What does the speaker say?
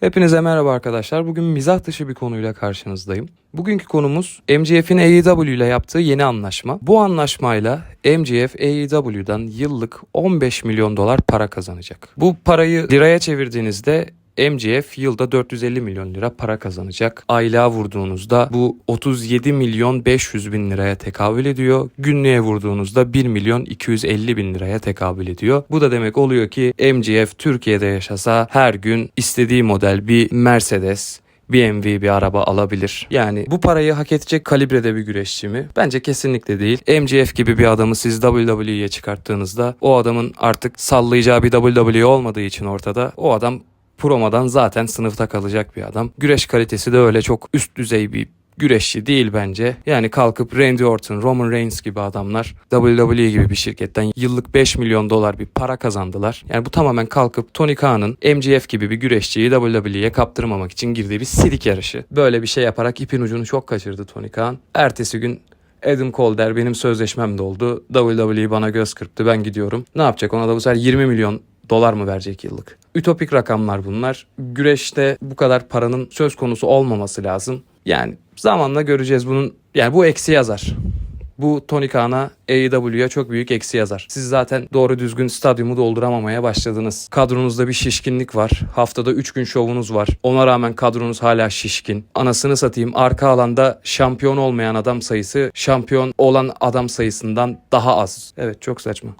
Hepinize merhaba arkadaşlar. Bugün mizah dışı bir konuyla karşınızdayım. Bugünkü konumuz MGF'in AEW ile yaptığı yeni anlaşma. Bu anlaşmayla MGF AEW'dan yıllık 15 milyon dolar para kazanacak. Bu parayı liraya çevirdiğinizde MGF yılda 450 milyon lira para kazanacak. Aylığa vurduğunuzda bu 37 milyon 500 bin liraya tekabül ediyor. Günlüğe vurduğunuzda 1 milyon 250 bin liraya tekabül ediyor. Bu da demek oluyor ki MGF Türkiye'de yaşasa her gün istediği model bir Mercedes, BMW bir araba alabilir. Yani bu parayı hak edecek kalibrede bir güreşçi mi? Bence kesinlikle değil. MGF gibi bir adamı siz WWE'ye çıkarttığınızda o adamın artık sallayacağı bir WWE olmadığı için ortada o adam promodan zaten sınıfta kalacak bir adam. Güreş kalitesi de öyle çok üst düzey bir güreşçi değil bence. Yani kalkıp Randy Orton, Roman Reigns gibi adamlar WWE gibi bir şirketten yıllık 5 milyon dolar bir para kazandılar. Yani bu tamamen kalkıp Tony Khan'ın MGF gibi bir güreşçiyi WWE'ye kaptırmamak için girdiği bir silik yarışı. Böyle bir şey yaparak ipin ucunu çok kaçırdı Tony Khan. Ertesi gün Adam Cole der benim sözleşmem doldu. WWE bana göz kırptı ben gidiyorum. Ne yapacak ona da bu sefer 20 milyon dolar mı verecek yıllık? Ütopik rakamlar bunlar. Güreşte bu kadar paranın söz konusu olmaması lazım. Yani zamanla göreceğiz bunun. Yani bu eksi yazar. Bu Tony Khan'a AEW'ya çok büyük eksi yazar. Siz zaten doğru düzgün stadyumu dolduramamaya başladınız. Kadronuzda bir şişkinlik var. Haftada 3 gün şovunuz var. Ona rağmen kadronuz hala şişkin. Anasını satayım arka alanda şampiyon olmayan adam sayısı şampiyon olan adam sayısından daha az. Evet çok saçma.